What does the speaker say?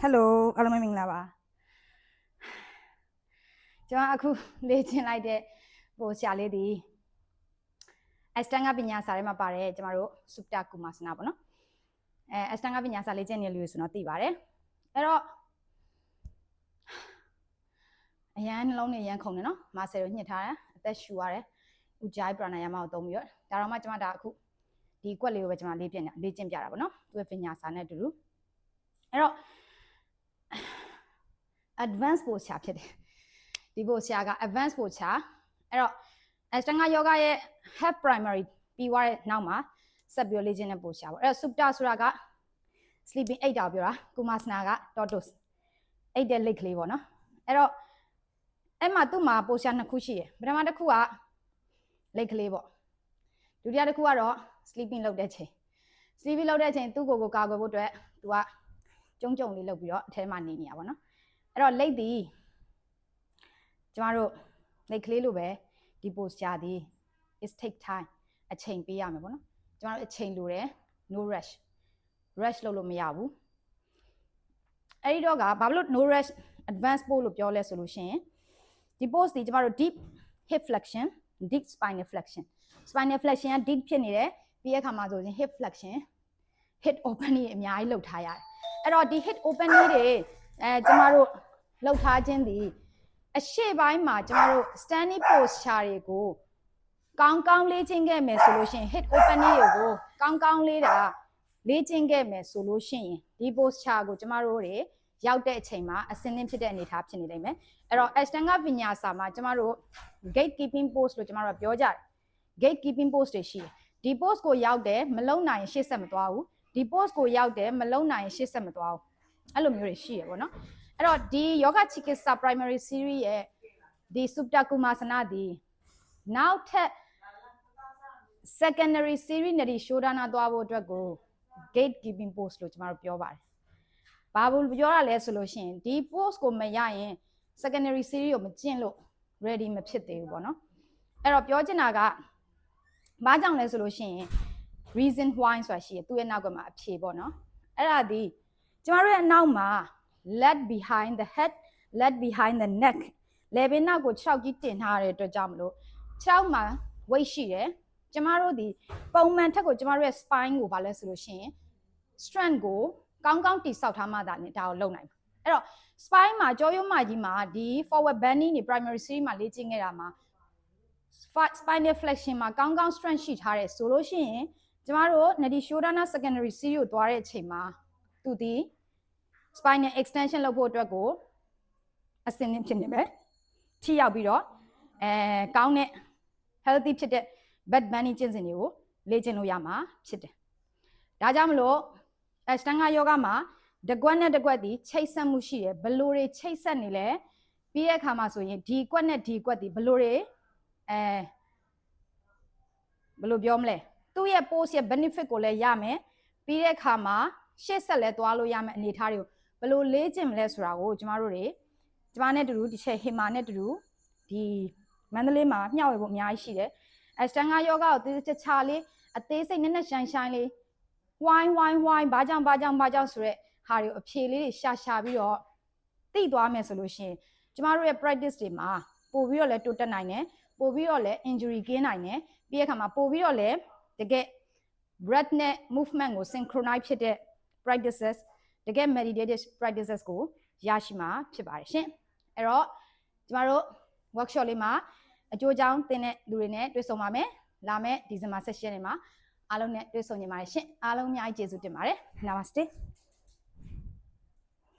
ဟယ်လိုအားလုံးပဲမင်္ဂလာပါကျွန်တော်အခုလေ့ကျင့်လိုက်တဲ့ပိုဆရာလေးဒီအစတန်ကပညာစာထဲမှာပါတယ်ကျမတို့စုပတာကူမာစနာပေါ့နော်အဲအစတန်ကပညာစာလေ့ကျင့်နေလို့ဆိုတော့သိပါတယ်အဲ့တော့အရန်နှလုံးနဲ့ရန်ခုန်တယ်နော်မာဆယ်ကိုညှစ်ထားတယ်အသက်ရှူရတယ်ဥကြိုင်ပရဏာယာမကိုသုံးပြီးတော့ဒါတော့မှကျမဒါအခုဒီကွက်လေးကိုပဲကျမလေ့ကျင့်လေ့ကျင့်ပြတာပေါ့နော်သူ့ပညာစာနဲ့အတူတူအဲ့တော့ advanced ပို့ချဖြစ်တယ်ဒီပို့ချက advanced ပို့ချအဲ့တော့ Ashtanga yoga ရဲ့ half primary ပြီးသွားတဲ့နောက်မှာဆက်ပြီးလေ့ကျင့်တဲ့ပို့ချပေါ့အဲ့တော့ supta ဆိုတာက sleeping 8တာပြောတာ kumasana က tortoise 8တဲ့ leg ကလေးပေါ့နော်အဲ့တော့အဲ့မှာသူ့မှာပို့ချနှစ်ခုရှိတယ်ပထမတစ်ခုက leg ကလေးပေါ့ဒုတိယတစ်ခုကတော့ sleeping လုပ်တဲ့ချိန် sleeping လုပ်တဲ့ချိန်သူ့ကိုယ်ကိုကာကွယ်ဖို့အတွက်သူကကျုံကျုံလေးလုပ်ပြီးတော့အထဲမှာနေနေရပါတော့ အဲ့တော့ leg ဒီကျမတို့ leg ကလေးလိုပဲဒီ posture ဒီ is take time အချိန်ပေးရမယ်ပေါ့နော်ကျမတို့အချိန်လိုတယ် no rush rush လုပ်လို့မရဘူးအဲ့ဒီတော့ကဘာလို့ no rush advance pose လို့ပြောလဲဆိုလို့ရှိရင်ဒီ pose ဒီကျမတို့ deep hip flexion deep spinal flexion spinal flexion က deep ဖြစ်နေတယ်ပြီးတဲ့အခါမှာဆိုရင် hip flexion hip open ကြီးအများကြီးလုပ်ထားရတယ်အဲ့တော့ဒီ hip open ကြီးတွေအဲကျမတို့ လှုပ်ထားခြင်းဒီအရှေ့ပိုင်းမှာကျမတို့ standing posture တွေကိုကောင်းကောင်းလေ့ကျင့်ခဲ့မယ်ဆိုလို့ရှိရင် hip open တွေကိုကောင်းကောင်းလေးတာလေ့ကျင့်ခဲ့မယ်ဆိုလို့ရှိရင်ဒီ posture ကိုကျမတို့တွေရောက်တဲ့အချိန်မှာအစင်းသင်းဖြစ်တဲ့အနေအထားဖြစ်နေလိမ့်မယ်အဲ့တော့ Ashtanga Vinyasa မှာကျမတို့ gate keeping pose လို့ကျမတို့ပြောကြတယ် gate keeping pose တွေရှိတယ်ဒီ pose ကိုရောက်တယ်မလုံနိုင်ရင်ရှေ့ဆက်မသွားဘူးဒီ pose ကိုရောက်တယ်မလုံနိုင်ရင်ရှေ့ဆက်မသွားဘူးအဲ့လိုမျိုးတွေရှိရပေါ့နော် အဲ့တော့ဒီ yoga chikitsa primary series ရဲ့ဒီ supta kumasana ဒီနောက်ထပ် secondary series နဲ့ဒီ shodhana သွားဖို့အတွက်ကို gate keeping pose လို့ကျွန်တော်တို့ပြောပါတယ်ဘာလို့ပြောရလဲဆိုလို့ရှိရင်ဒီ pose ကိုမရရင် secondary series ကိုမကျင့်လို့ ready မဖြစ်သေးဘူးပေါ့နော်အဲ့တော့ပြောချင်တာကဘာကြောင့်လဲဆိုလို့ရှိရင် reason why ဆိုတာရှိရသူ့ရဲ့နောက်ကမှာအဖြေပေါ့နော်အဲ့ဒါဒီကျမတို့ရဲ့အနောက်မှာ let behind the head let behind the neck လေဘင်းနောက်ကို6ကြီးတင်ထားတဲ့အတွက်ကြောင့်မလို့6မှာ weight ရှိတယ်ကျမတို့ဒီပုံမှန်ထက်ကိုကျမတို့ရဲ့ spine ကိုဘာလဲဆိုလို့ရှိရင် strength ကိုကောင်းကောင်းတိဆောက်ထားမှသာနဲ့ဒါကိုလုပ်နိုင်မှာအဲ့တော့ spine မှာကြောရုံးမကြီးမှာဒီ forward bending နေ primary series မှာလေ့ကျင့်ခဲ့တာမှာ spinal flexion မှာကောင်းကောင်း strength ရှိထားတယ်ဆိုလို့ရှိရင်ကျမတို့ nadi shodhana secondary series ကိုသွားတဲ့အချိန်မှာသူဒီ spinal extension လုပ်ဖို့အတွက်ကိုအစင်းင်းဖြစ်နေမယ်ထိရောက်ပြီးတော့အဲကောင်းတဲ့ healthy ဖြစ်တဲ့ bed bending ကျင့်စဉ်တွေကိုလေ့ကျင့်လို့ရမှာဖြစ်တယ်ဒါကြောင့်မလို့အစတန်ဂါယောဂမှာတကွက်နဲ့တကွက်ဒီချိတ်ဆက်မှုရှိတယ်ဘလို့တွေချိတ်ဆက်နေလဲပြီးတဲ့အခါမှာဆိုရင်ဒီကွက်နဲ့ဒီကွက်ဒီဘလို့တွေအဲဘယ်လိုပြောမလဲသူ့ရဲ့ post ရဲ့ benefit ကိုလည်းရမယ်ပြီးတဲ့အခါမှာရှေ့ဆက်လဲသွားလို့ရမယ်အနေအထားတွေကို ဘယ်လိုလေ့ကျင့်မလဲဆိုတာကိုကျမတို့တွေကျမနဲ့တူတူဒီချက်ဟင်မာနဲ့တူတူဒီမန္တလေးမှာမျှဝေဖို့အများကြီးရှိတယ်အစတန်ဂါယောဂကိုသေချာချာလေးအသေးစိတ်နဲ့နဲ့ရှိုင်းရှိုင်းလေးဝိုင်းဝိုင်းဝိုင်းဘာကြောင့်ဘာကြောင့်ဘာကြောင့်ဆိုရက်ဟာတွေကိုအဖြေလေးတွေရှာရှာပြီးတော့သိသွားမယ်ဆိုလို့ရှိရင်ကျမတို့ရဲ့ practice တွေမှာပို့ပြီးတော့လဲတိုးတက်နိုင်တယ်ပို့ပြီးတော့လဲ injury ကင်းနိုင်တယ်ပြီးတဲ့အခါမှာပို့ပြီးတော့လဲတကယ် breath နဲ့ movement ကို synchronize ဖြစ်တဲ့ practices တကယ် meditative practices ကိုရရှိမှာဖြစ်ပါတယ်ရှင်အဲ့တော့ကျမတို့ workshop လေးမှာအကျိုးအကြောင်းသင်တဲ့လူတွေနဲ့တွေ့ဆုံပါမယ်လာမယ့်ဒီဇင်ဘာ16ရက်နေ့မှာအားလုံးနဲ့တွေ့ဆုံနေပါတယ်ရှင်အားလုံးအများကြီးကျေးဇူးတင်ပါတယ် namaste